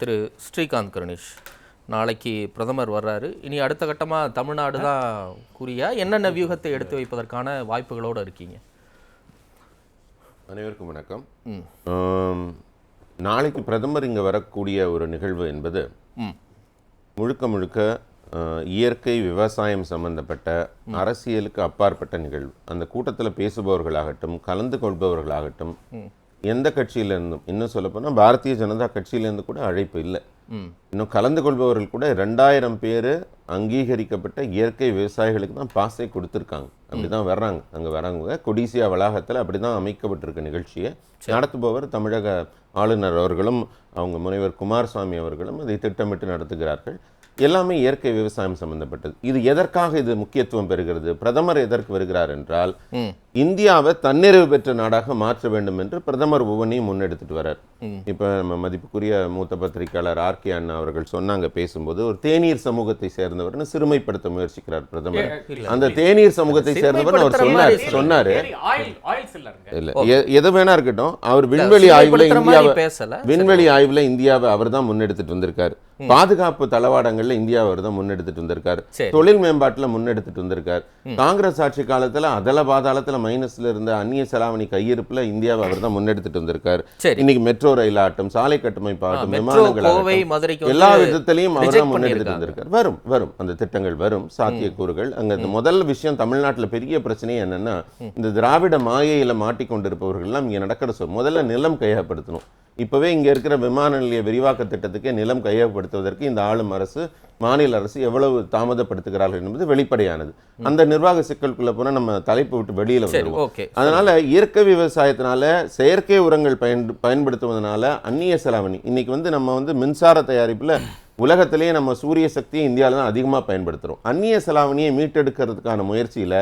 திரு ஸ்ரீகாந்த் கருணேஷ். நாளைக்கு பிரதமர் வர்றாரு. இனி அடுத்த கட்டமாக தமிழ்நாடு தான் குறியா? என்னென்ன வியூகத்தை எடுத்து வைப்பதற்கான வாய்ப்புகளோடு இருக்கீங்க? அனைவருக்கும் வணக்கம். நாளைக்கு பிரதமர் இங்கே வரக்கூடிய ஒரு நிகழ்வு என்பது ம். முழுக்க முழுக்க இயற்கை விவசாயம் சம்பந்தப்பட்ட அரசியலுக்கு அப்பாற்பட்ட நிகழ்வு. அந்த கூட்டத்தில் பேசுபவர்களாகட்டும் கலந்து கொள்பவர்களாகட்டும் எந்த கட்சியிலேருந்தும் இன்னும் சொல்லப்போனால் பாரதிய ஜனதா கட்சியிலேருந்து கூட அழைப்பு இல்லை. இன்னும் கலந்து கொள்பவர்கள் கூட ரெண்டாயிரம் பேர் அங்கீகரிக்கப்பட்ட இயற்கை விவசாயிகளுக்கு தான் பாஸை கொடுத்துருக்காங்க. அப்படி தான் வர்றாங்க. அங்கே வர்றவங்க கொடிசியா வளாகத்தில் அப்படி தான் அமைக்கப்பட்டிருக்க நிகழ்ச்சியை நடத்துபவர் தமிழக ஆளுநர் அவர்களும் அவங்க முனைவர் குமாரசாமி அவர்களும் அதை திட்டமிட்டு நடத்துகிறார்கள். எல்லாமே இயற்கை விவசாயம் சம்பந்தப்பட்டது. இது எதற்காக இது முக்கியத்துவம் பெறுகிறது? பிரதமர் எதற்கு வருகிறார் என்றால் இந்தியாவை தன்னிறைவு பெற்ற நாடாக மாற்ற வேண்டும் என்று பிரதமர் ஒவ்வொன்றையும் முன்னெடுத்துட்டு வரார். இப்போ நம்ம மதிப்புக்குரிய மூத்த பத்திரிகையாளர் ஆர் கே அண்ணா அவர்கள் சொன்னாங்க பேசும்போது ஒரு தேநீர் சமூகத்தை சேர்ந்தவர்னு சிறுமைப்படுத்த முயற்சிக்கிறார் பிரதமர். அந்த தேநீர் சமூகத்தை சேர்ந்தவர் அவர் சொன்னார் சொன்னாரு. இல்ல எது வேணா இருக்கட்டும் அவர் விண்வெளி ஆய்வுல இந்தியாவை பேசல விண்வெளி ஆய்வுல இந்தியாவை அவர் தான் முன்னெடுத்துட்டு வந்திருக்காரு. பாதுகாப்பு தளவாடங்கள்ல இந்தியா அவர் தான் முன்னெடுத்துட்டு வந்திருக்காரு. தொழில் மேம்பாட்டுல முன்னெடுத்துட்டு வந்திருக்காரு. காங்கிரஸ் ஆட்சி காலத்துல அதல பாதாளத்துல மைனஸ்ல இருந்த அந்நிய செலாவணி கையிருப்புல இந்தியாவை அவர் தான் முன்னெடுத்துட்டு வந்திருக்காரு. இன்னைக்கு மெட்ரோ ரயில் ஆகட்டும் சாலை கட்டமைப்பு ஆகட்டும் மெட்ரோ விமானங்கள் எல்லா விதத்திலையும் அவர் தான் முன்னெடுத்துட்டு. வந்திருக்காரு. வரும் வரும். அந்த திட்டங்கள் வரும் சாத்தியக்கூறுகள். அங்க முதல் விஷயம் தமிழ்நாட்டுல பெரிய பிரச்சனை என்னன்னா இந்த திராவிட மாயையில மாட்டிக்கொண்டிருப்பவர்கள் எல்லாம் இங்க நடக்கிற சொல் முதல்ல நிலம் கையகப்படுத்தணும் இப்பவே இங்க இருக்கிற விமான நிலைய விரிவாக்க திட்டத்துக்கே நிலம் கையகப்படுத்துவதற்கு இந்த ஆளும் அரசு மாநில அரசு எவ்வளவு தாமதப்படுத்துகிறார்கள் என்பது வெளிப்படையானது. அந்த நிர்வாக சிக்கலுக்குள்ள போனா நம்ம தலைப்பு விட்டு வெளியில ஓகே. அதனால இயற்கை விவசாயத்தினால செயற்கை உரங்கள் பயன் பயன்படுத்துவதனால அந்நிய செலாவணி. இன்னைக்கு வந்து நம்ம வந்து மின்சார தயாரிப்புல உலகத்திலேயே நம்ம சூரிய சக்தியை இந்தியாவில் தான் அதிகமாக பயன்படுத்துகிறோம் அந்நிய செலாவணியை மீட்டெடுக்கிறதுக்கான முயற்சியில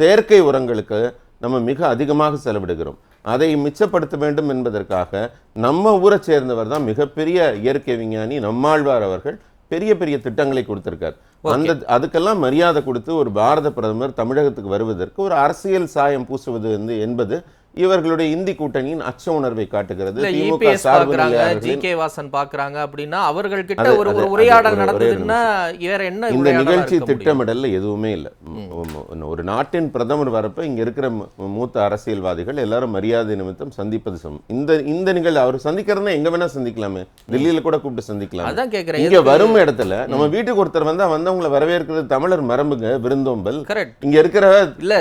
செயற்கை உரங்களுக்கு நம்ம மிக அதிகமாக செலவிடுகிறோம். அதை மிச்சப்படுத்த வேண்டும் என்பதற்காக நம்ம ஊரை சேர்ந்தவர் தான் மிகப்பெரிய இயற்கை விஞ்ஞானி நம்மாழ்வார் அவர்கள் பெரிய பெரிய திட்டங்களை கொடுத்திருக்கார். அந்த அதுக்கெல்லாம் மரியாதை கொடுத்து ஒரு பாரத பிரதமர் தமிழகத்துக்கு வருவதற்கு ஒரு அரசியல் சாயம் பூசுவது வந்து என்பது இவர்களுடைய இந்தி கூட்டணியின் அச்ச உணர்வை காட்டுகிறது. திமுக சார்பு பாக்குறாங்க ஜி நிலையாளர்களின் கே வாசன் பாக்குறாங்க அப்படின்னா அவர்கள் கிட்ட அது- ஒரு ஒரு உரையாடல் நடந்ததுன்னா வேற என்ன இந்த நிகழ்ச்சி? திட்டமிடல்ல எதுவுமே இல்லை. ஒரு நாட்டின் பிரதமர் வரப்ப இங்க இருக்கிற மூத்த அரசியல்வாதிகள் எல்லாரும் மரியாதை நிமித்தம் சந்திப்பது சமம் இந்த இந்த நிகழ்வு அவர் சந்திக்கிறதுனா எங்க வேணா சந்திக்கலாமே. டெல்லியில கூட கூப்பிட்டு சந்திக்கலாம். அதான் கேக்குறேன். இங்க வரும் இடத்துல நம்ம வீட்டுக்கு ஒருத்தர் வந்தா வந்தவங்களை வரவேற்கிறது தமிழர் மரபுங்க விருந்தோம்பல். கரெக்ட் இங்க இருக்கிற இல்ல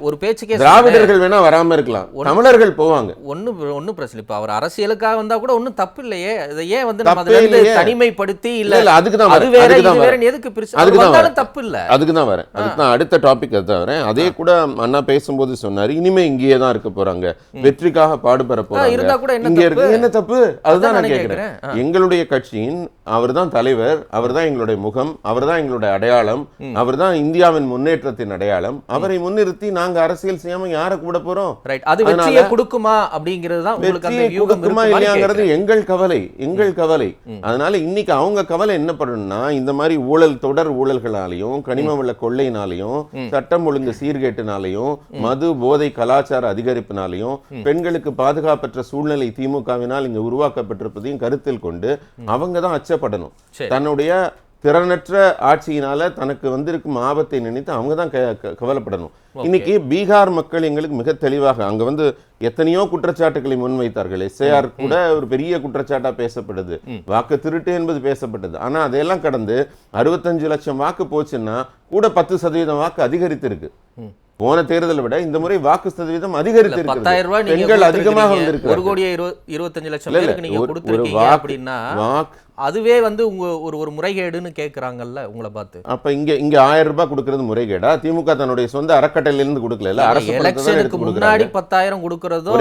ஒரு பேச்சுக்கே திராவிடர்கள் வேணா வராம இருக்கலாம். தமிழர்கள் போவாங்க. ஒண்ணு ஒண்ணும் பிரச்சனை. இப்ப அவர் அரசியலுக்காக வந்தா கூட ஒண்ணும் தப்பு இல்லையே இதை ஏன் வந்து நம்ம அதுல. தனிமைப்படுத்தி இல்ல? இல்ல அதுக்கு தான் அது வேற இது தான் வேற எதுக்கு பிரிச்சு? அதுக்கு அவர் தான். தப்பு இல்ல அதுக்கு தான் வரேன். அதுக்கு தான் அடுத்த டாபிக் அதுதான் வரேன். அதே கூட அண்ணா பேசும்போது சொன்னாரு இனிமே இங்கேயே தான் இருக்க போறாங்க. வெற்றிக்காக பாடுபெற போறாங்க. இருந்தா கூட என்ன இங்க? இருக்கு. என்ன தப்பு? அதுதான் நான் கேட்கிறேன். எங்களுடைய கட்சியின் அவர்தான் தலைவர் அவர்தான் எங்களுடைய முகம் அவர்தான் எங்களுடைய அடையாளம் அவர்தான் இந்தியாவின் முன்னேற்றத்தின் அடையாளம். அவரை முன்னிறுத்தி நாங்க அரசியல் செய்யாம யாரை கூட போறோம்? ரைட் அது வெற்றியை கொடுக்குமா அப்படிங்கிறது தான் உங்களுக்கு அந்த கொடுக்குமா இல்லையாங்கிறது. எங்கள் கவலை எங்கள் கவலை. அதனால இன்னைக்கு அவங்க கவலை என்ன பண்ணணும்னா இந்த மாதிரி ஊழல் தொடர் ஊழல்களாலையும் கனிம வள கொள்ளையினாலையும் சட்டம் ஒழுங்கு சீர்கேட்டினாலையும் மது போதை கலாச்சார அதிகரிப்பினாலையும் பெண்களுக்கு பாதுகாப்பற்ற சூழ்நிலை திமுகவினால் இங்க உருவாக்கப்பட்டிருப்பதையும் கருத்தில் கொண்டு அவங்க தான் அச்சப்படணும். தன்னுடைய திறனற்ற ஆட்சியினால தனக்கு வந்திருக்கும் ஆபத்தை நினைத்து அவங்க தான் கவலைப்படணும். இன்னைக்கு பீகார் மக்கள் எங்களுக்கு மிக தெளிவாக அங்க வந்து எத்தனையோ குற்றச்சாட்டுகளை முன்வைத்தார்கள். எஸ்ஐஆர் கூட ஒரு பெரிய குற்றச்சாட்டா பேசப்படுது. வாக்கு திருட்டு என்பது பேசப்பட்டது. ஆனா அதையெல்லாம் கடந்து அறுபத்தஞ்சு லட்சம் வாக்கு போச்சுன்னா கூட பத்து சதவீதம் வாக்கு அதிகரித்திருக்கு. போன தேர்தலை விட இந்த முறை வாக்கு சதவீதம் அதிகரித்து பத்தாயிரம் ரூபாய் பெண்கள் அதிகமாக கொடுத்திருக்கீங்க. ஒரு கோடியே இருபது- இருபத்தஞ்சு லட்சம் வாக்கு அதுவே வந்து உங்க ஒரு ஒரு முறைகேடுன்னு கேக்குறாங்கல்ல உங்களை பார்த்து. அப்ப இங்க இங்க ஆயிரம் ரூபாய் கொடுக்கறது முறைகேடா. திமுக தன்னுடைய சொந்த அறக்கட்டளையில இருந்து கொடுக்கல அரசு எலெக்ஷனுக்கு முன்னாடி பத்தாயிரம் கொடுக்கறதும்.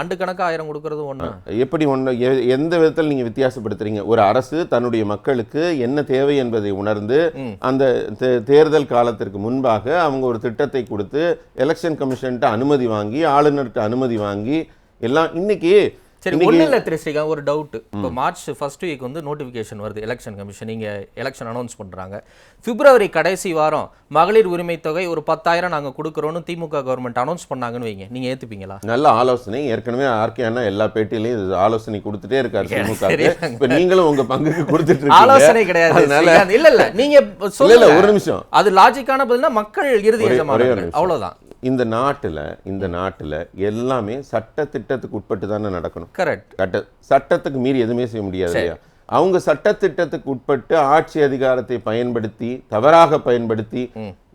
ஆண்டு கணக்கா ஆயிரம் கொடுக்கறதும் ஒண்ணு. எப்படி ஒன்று எந்த விதத்தில் நீங்க வித்தியாசப்படுத்துறீங்க? ஒரு அரசு தன்னுடைய மக்களுக்கு என்ன தேவை என்பதை உணர்ந்து. அந்த தேர்தல் காலத்திற்கு முன்பாக அவங்க ஒரு திட்டத்தை கொடுத்து எலெக்ஷன் கமிஷன்ட்ட அனுமதி வாங்கி ஆளுநர்கிட்ட அனுமதி வாங்கி எல்லாம் இன்னைக்கு சரி ஒண்ணு இல்ல திரு ஸ்ரீகாந்த் ஒரு டவுட் இப்போ மார்ச் ஃபர்ஸ்ட் வீக் வந்து நோட்டிஃபிகேஷன் வருது எலெக்ஷன் கமிஷன் நீங்க எலெக்ஷன் அனௌன்ஸ் பண்றாங்க. பிப்ரவரி கடைசி வாரம் மகளிர் உரிமை தொகை ஒரு பத்தாயிரம் நாங்க கொடுக்குறோம்னு திமுக கவர்மெண்ட் அனௌன்ஸ் பண்ணாங்கன்னு வைங்க. நீங்க ஏத்துப்பீங்களா? நல்ல ஆலோசனை. ஏற்கனவே ஆர்கே அண்ணா எல்லா பேட்டியிலையும் இது ஆலோசனை கொடுத்துட்டே இருக்காரு திமுக. இப்ப நீங்களும் உங்க பங்குக்கு கொடுத்துட்டு ஆலோசனை கிடையாது. இல்ல இல்ல நீங்க இல்ல இல்ல சொல்லுங்க. ஒரு நிமிஷம். அது லாஜிக்கான பதில்னா மக்கள் இறுதி ஒரே- இந்த நாட்டுல இந்த நாட்டுல எல்லாமே சட்ட திட்டத்துக்கு உட்பட்டு தானே நடக்கணும். கரெக்ட் சட்ட சட்டத்துக்கு மீறி எதுவுமே செய்ய முடியாது இல்லையா? அவங்க சட்டத்திட்டத்துக்கு உட்பட்டு ஆட்சி அதிகாரத்தை பயன்படுத்தி தவறாக பயன்படுத்தி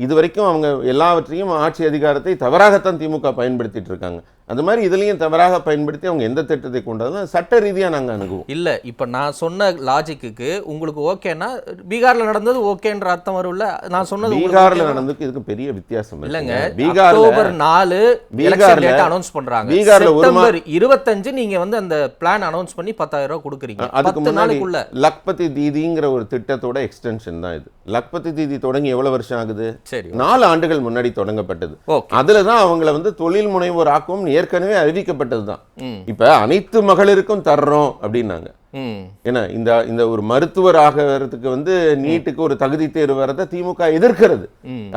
இதுவரைக்கும் அவங்க எல்லாவற்றையும் ஆட்சி அதிகாரத்தை தவறாகத்தான் திமுக பயன்படுத்திட்டு இருக்காங்க. அந்த மாதிரி இதுலயும் தவறாக பயன்படுத்தி அவங்க எந்த திட்டத்தை கொண்டாலும் சட்ட ரீதியா நாங்க அணுகுவோம். இல்ல இப்ப நான் சொன்ன லாஜிக்கு உங்களுக்கு ஓகேனா பீகார்ல நடந்தது ஓகேன்ற அர்த்தம் வரும்ல? நான் சொன்னது பீகார்ல? நடந்ததுக்கு இதுக்கு பெரிய வித்தியாசம் இல்லங்க. பீகார்ல அக்டோபர் நாலு டேட் அனௌன்ஸ் பண்றாங்க. பீகார்ல ஒரு மா- செப்டம்பர் இருபத்தஞ்சு நீங்க வந்து அந்த பிளான் அனௌன்ஸ் பண்ணி பத்தாயிரம் ரூபாய் கொடுக்குறீங்க. அதுக்கு பத்து முன்னாடி நாளுக்குள்ள. லக்பதி தீதிங்கிற ஒரு திட்டத்தோட எக்ஸ்டென்ஷன் தான் இது. லக்பதி தீதி தொடங்கி எவ்வளவு வருஷம் ஆகுது? சரி நாலு ஆண்டுகள் முன்னாடி தொடங்கப்பட்டது. அதுல தான் அவங்கள வந்து தொழில் முனைவோர் ஆக்கவும் ஏற்கனவே அறிவிக்கப்பட்டது தான். இப்ப அனைத்து மகளிருக்கும் தர்றோம் அப்படின்னாங்க. ஏன்னா இந்த இந்த ஒரு மருத்துவர் ஆகிறதுக்கு வந்து நீட்டுக்கு ஒரு தகுதி தேர்வு வரதை திமுக எதிர்க்கிறது.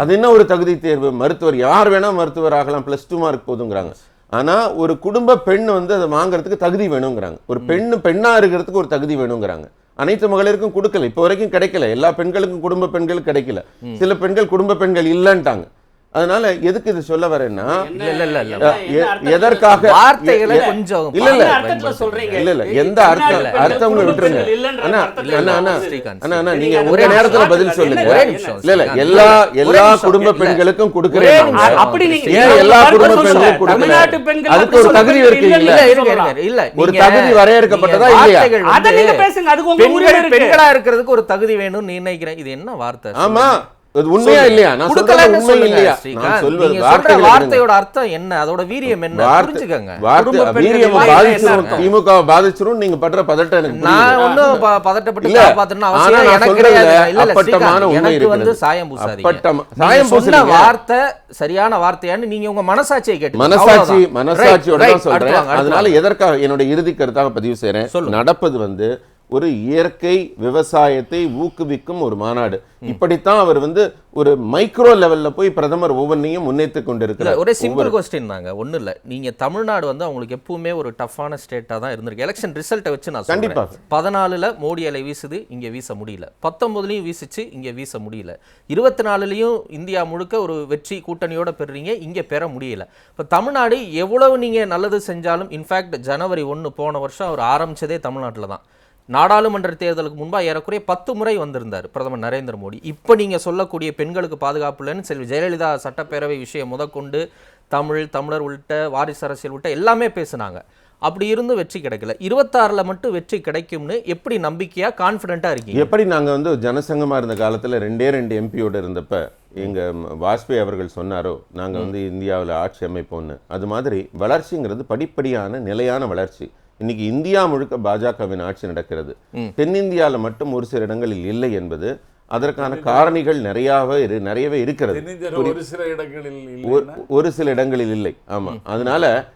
அது என்ன ஒரு தகுதி தேர்வு? மருத்துவர் யார் வேணா மருத்துவர் ஆகலாம் பிளஸ் டூ மார்க் போதுங்கிறாங்க. ஆனா ஒரு குடும்ப பெண் வந்து அதை வாங்குறதுக்கு தகுதி வேணுங்கிறாங்க. ஒரு பெண்ணு பெண்ணா இருக்கிறதுக்கு ஒரு தகுதி வேணுங்கிறாங்க. அனைத்து மகளிருக்கும் கொடுக்கல. இப்போ வரைக்கும் கிடைக்கல. எல்லா பெண்களுக்கும் குடும்ப பெண்களுக்கு கிடைக்கல. சில பெண்கள் குடும்ப பெண்கள் இல்லைன்ட்டாங்க. அதனால எதுக்கு இது சொல்ல வரேன்னா இல்ல இல்ல இல்ல எதற்காக வார்த்தைகளை கொஞ்சம் இல்ல, இல்ல. அர்த்தத்துல. சொல்றீங்க. இல்ல இல்ல எந்த அர்த்தம் அர்த்தம் விட்டுருங்க அண்ணா அண்ணா அண்ணா ஸ்ரீகாந்த், அண்ணா அண்ணா நீங்க ஒரே நேரத்துல பதில் சொல்லுங்க இல்ல இல்ல. எல்லா எல்லா. குடும்ப. பெண்களுக்கும் கொடுக்குறேன். அப்படி நீங்க ஏன் எல்லா குடும்ப. பெண்களுக்கும் பெண்கள் அதுக்கு ஒரு தகுதி இருக்கு இல்ல, இல்ல? ஒரு தகுதி வரையறுக்கப்பட்டதா இல்லையா? அதை நீங்க பேசுங்க அதுக்கு உங்க உரிமை பெண்கள் இருக்கு. பெண்களா இருக்கிறதுக்கு ஒரு தகுதி வேணும்னு நிர்ணயிக்கிறேன் இது என்ன வார்த்தை ஆமா உண்மையா. இல்லையா? நான் சொல்றது கொடுக்கலன்னு உண்மை சொல்லுங்க, இல்லையா? ஸ்ரீகாந்த். நான் சொல்வது நீங்க சொல்ற வார்த்தைகள் வார்த்தையோட அர்த்தம் என்ன? அதோட வீரியம் என்ன? புரிஞ்சுக்கங்க. வீரியம் பாதிச்சிரும்? திமுக பாதிச்சிரும் நீங்க படுற பதட்டம் எனக்கு. நான் பதட்டப்பட்டு ஆனா அவசியம் எனக்கு கிடையாது. இல்ல அப்பட்டமான எனக்கு வந்து. சாயம் பூசாதீங்க. அப்பட்டமா- சாயம். வார்த்தை சரியான வார்த்தையான்னு நீங்க உங்க மனசாட்சியை கேட்டு மனசாட்சி மனசாட்சியோட தான் சொல்றேன். அதனால எதற்காக என்னோட இறுதி கருத்தாக பதிவு செய்றேன். நடப்பது வந்து ஒரு இயற்கை விவசாயத்தை ஊக்குவிக்கும் ஒரு மாநாடு. இப்படித்தான் அவர் வந்து ஒரு மைக்ரோ லெவல்ல போய் பிரதமர் ஒவ்வொன்றையும் முன்னேற்றிக் இல்ல கொண்டிருக்கிறார் ஒரே சிம்பிள் கொஸ்டின் தாங்க. ஒண்ணும் இல்ல. நீங்க தமிழ்நாடு வந்து அவங்களுக்கு எப்பவுமே ஒரு டஃப்பான ஸ்டேட்டா தான் இருந்திருக்கு. எலெக்ஷன் ரிசல்ட்டை வச்சு நான் கண்டிப்பா. சொல்றேன் பதினாலுல மோடி அலை வீசுது இங்க வீச முடியல. பத்தொன்பதுலயும் வீசுச்சு இங்க வீச முடியல. இருபத்தி நாலுலயும் இந்தியா முழுக்க ஒரு வெற்றி கூட்டணியோட பெறுறீங்க இங்க பெற முடியல. இப்ப தமிழ்நாடு எவ்வளவு நீங்க நல்லது செஞ்சாலும் இன்ஃபேக்ட் ஜனவரி ஒன்னு போன வருஷம் அவர் ஆரம்பிச்சதே தமிழ்நாட்டுல தான். நாடாளுமன்ற தேர்தலுக்கு முன்பா ஏறக்குறைய பத்து முறை வந்திருந்தார் பிரதமர் நரேந்திர மோடி. இப்போ நீங்க சொல்லக்கூடிய பெண்களுக்கு பாதுகாப்பு இல்லைன்னு செல்வி ஜெயலலிதா சட்டப்பேரவை விஷயம் முதற்கொண்டு தமிழ் தமிழர் உள்ளிட்ட வாரிசு அரசியல் உள்ளிட்ட எல்லாமே பேசுனாங்க. அப்படி இருந்து வெற்றி கிடைக்கல. இருபத்தாறுல மட்டும் வெற்றி கிடைக்கும்னு எப்படி நம்பிக்கையா கான்ஃபிடென்ட்டா இருக்கீங்க? எப்படி நாங்க வந்து ஜனசங்கமா இருந்த காலத்துல ரெண்டே ரெண்டு எம்பியோட இருந்தப்ப எங்க ம- வாஜ்பாய் அவர்கள் சொன்னாரோ நாங்க வந்து இந்தியாவில் ஆட்சி அமைப்போம்னு. அது மாதிரி வளர்ச்சிங்கிறது படிப்படியான நிலையான வளர்ச்சி. இன்னைக்கு இந்தியா முழுக்க பாஜகவின் ஆட்சி நடக்கிறது. தென்னிந்தியால மட்டும் ஒரு சில இடங்களில் இல்லை என்பது அதற்கான காரணிகள் நிறையாவே நிறையவே இருக்கிறது. தென்னிந்தியாவில் ஒரு சில இடங்களில் ஒரு- சில இடங்களில் இல்லை. ஆமா. அதனால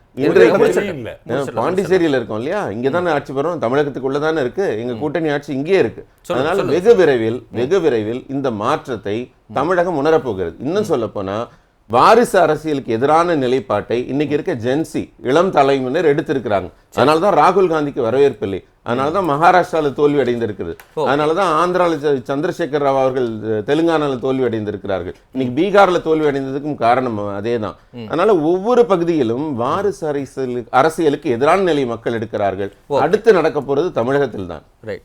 பாண்டிச்சேரியில இருக்கோம் இல்லையா? இங்க தானே ஆட்சி பெறும் தமிழகத்துக்குள்ள தானே இருக்கு. எங்க கூட்டணி ஆட்சி இங்கேயே இருக்கு. அதனால வெகு விரைவில் வெகு விரைவில் இந்த மாற்றத்தை தமிழகம் உணரப்போகிறது. இன்னும் சொல்ல போனா வாரிசு அரசியலுக்கு எதிரான நிலைப்பாட்டை இன்னைக்கு இருக்க ஜென்சி இளம் தலைமுறையினர் எடுத்திருக்கிறாங்க. அதனால தான் ராகுல் காந்திக்கு வரவேற்பு இல்லை. அதனால தான் மகாராஷ்டிரால தோல்வி அடைந்திருக்கிறது அதனால தான் ஆந்திரால ச- சந்திரசேகர் ராவ் அவர்கள் அஹ், தெலுங்கானால தோல்வி அடைந்திருக்கிறார்கள். இன்னைக்கு பீகார்ல தோல்வி அடைந்ததுக்கும் காரணம் அதே தான் அதனால ஒவ்வொரு பகுதியிலும் வாரிசு அரசியலுக்கு அரசியலுக்கு எதிரான நிலை மக்கள் எடுக்கிறார்கள். அடுத்து நடக்க போறது தமிழகத்தில் தான் ரைட்